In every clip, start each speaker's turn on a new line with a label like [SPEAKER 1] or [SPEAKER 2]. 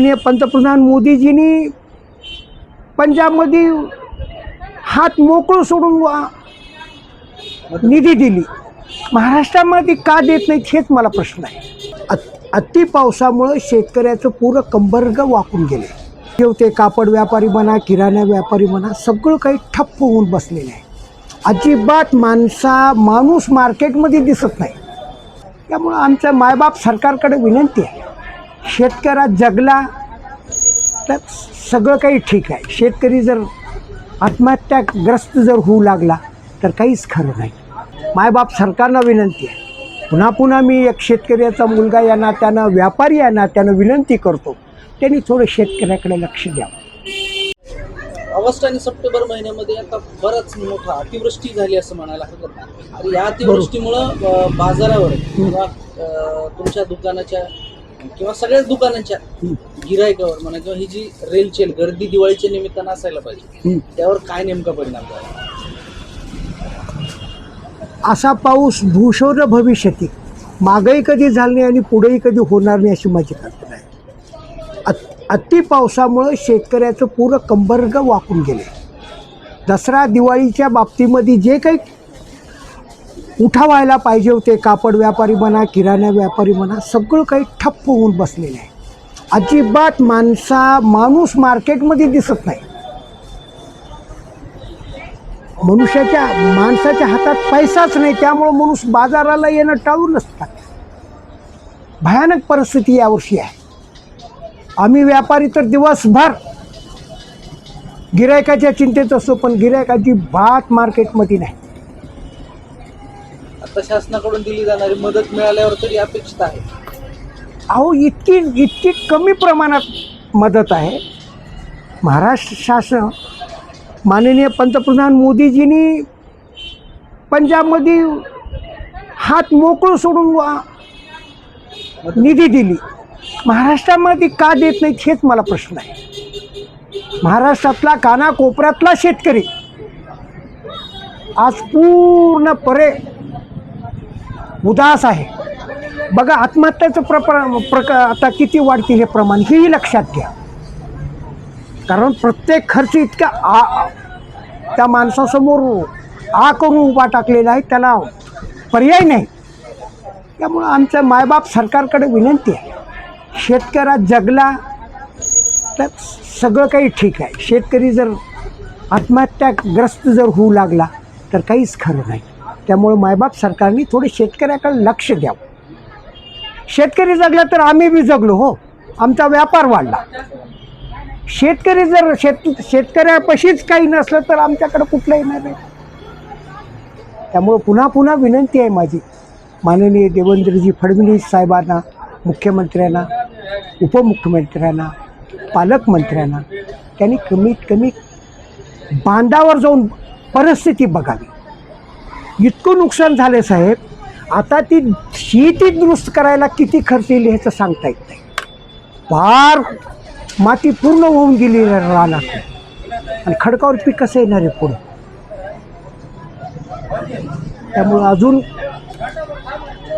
[SPEAKER 1] माननीय पंतप्रधान मोदीजींनी पंजाबमध्ये हात मोकळं सोडून वा- निधी दिली. महाराष्ट्रामध्ये का देत नाहीत हेच मला प्रश्न आहे. अत- अति पावसामुळं शेतकऱ्याचं पुरं कंबरग वाकून गेले. ते कापड व्यापारी म्हणा किराणा व्यापारी म्हणा सगळं काही ठप्प होऊन बसलेलं आहे. अजिबात माणसा माणूस मार्केटमध्ये दिसत नाही. त्यामुळं आमच्या मायबाप सरकारकडे विनंती आहे. शेतकऱ्यात जगला तर सगळं काही ठीक आहे. शेतकरी जर आत्महत्याग्रस्त जर होऊ लागला तर काहीच खरं नाही. मायबाप सरकारनं विनंती आहे. पुन्हा पुन्हा मी एक शेतकऱ्याचा मुलगा या नात्यानं व्यापारी या नात्यानं विनंती करतो. त्यांनी थोडं शेतकऱ्याकडे लक्ष द्यावं.
[SPEAKER 2] ऑगस्ट आणि सप्टेंबर महिन्यामध्ये आता बराच मोठा अतिवृष्टी झाली असं म्हणायला हरकत नाही. आणि या अतिवृष्टीमुळं बाजारावर किंवा तुमच्या दुकानाच्या किंवा सगळ्याच दुकानाच्या गिरायकावर म्हणा किंवा ही जी रेलचेल गर्दी दिवाळीच्या निमित्तानं असायला पाहिजे त्यावर काय नेमका परिणाम झाला?
[SPEAKER 1] असा पाऊस भूषण भविष्यती मागही कधी झालं नाही आणि पुढेही कधी होणार नाही अशी माझी कल्पना आहे. अत अति पावसामुळं शेतकऱ्याचं पुरं कंबरग वाकून गेले. दसरा दिवाळीच्या बाबतीमध्ये जे काही उठावायला पाहिजे होते. कापड व्यापारी म्हणा किराणा व्यापारी म्हणा सगळं काही ठप्प होऊन बसलेलं आहे. अजिबात माणसा माणूस मार्केटमध्ये दिसत नाही. मनुष्याच्या माणसाच्या हातात पैसाच नाही त्यामुळं माणूस बाजाराला येणं टाळून नसतात. भयानक परिस्थिती यावर्षी आहे. आम्ही व्यापारी तर दिवसभर गिरायकाच्या चिंतेत असतो पण गिरायकाची बात मार्केटमध्ये नाही.
[SPEAKER 2] आता शासनाकडून दिली जाणारी मदत मिळाल्यावर तरी अपेक्षित आहे.
[SPEAKER 1] अहो इतकी इतकी कमी प्रमाणात मदत आहे. महाराष्ट्र शासन माननीय पंतप्रधान मोदीजींनी पंजाबमध्ये हात मोकळं सोडून वा- निधी दिली. महाराष्ट्रामध्ये का देत नाहीत हेच मला प्रश्न आहे. महाराष्ट्रातला कानाकोपऱ्यातला शेतकरी आज पूर्ण परे उदास आहे. बघा आत्महत्याचं प्रपर प्रक आता किती वाढतील हे प्रमाण हेही लक्षात घ्या. कारण प्रत्येक खर्च इतका आ त्या माणसासमोर आ करून उभा टाकलेला आहे त्याला पर्याय नाही. त्यामुळं आमच्या मायबाप सरकारकडे विनंती आहे शेतकऱ्या जगला तर सगळं काही ठीक आहे. शेतकरी जर आत्महत्याग्रस्त जर होऊ लागला तर काहीच खरं नाही. त्यामुळे मायबाप सरकारने थोडे शेतकऱ्याकडे लक्ष द्यावं. शेतकरी जगला तर आम्ही बी जगलो हो. आमचा व्यापार वाढला. शेतकरी जर शेत शेतकऱ्यापाशीच काही नसलं तर आमच्याकडे कुठलं येणार नाही त्यामुळं पुन्हा पुन्हा विनंती आहे माझी. माननीय देवेंद्रजी फडणवीस साहेबांना मुख्यमंत्र्यांना उपमुख्यमंत्र्यांना पालकमंत्र्यांना त्यांनी कमीत कमी बांधावर जाऊन परिस्थिती बघावी. इतकं नुकसान झालं साहेब. आता ती शेती दुरुस्त करायला किती खर्च येईल ह्याचं सांगता येत नाही. फार माती पूर्ण होऊन गेली राहणार आणि खडकावर पीक कसं येणार आहे पुढं? त्यामुळं अजून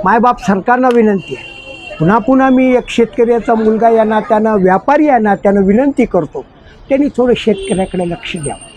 [SPEAKER 1] मायबाप सरकारना विनंती आहे. पुन्हा पुन्हा मी एक शेतकऱ्याचा मुलगा यांना त्यांना व्यापारी यांना त्यांना विनंती करतो त्यांनी थोडं शेतकऱ्याकडे लक्ष द्यावं.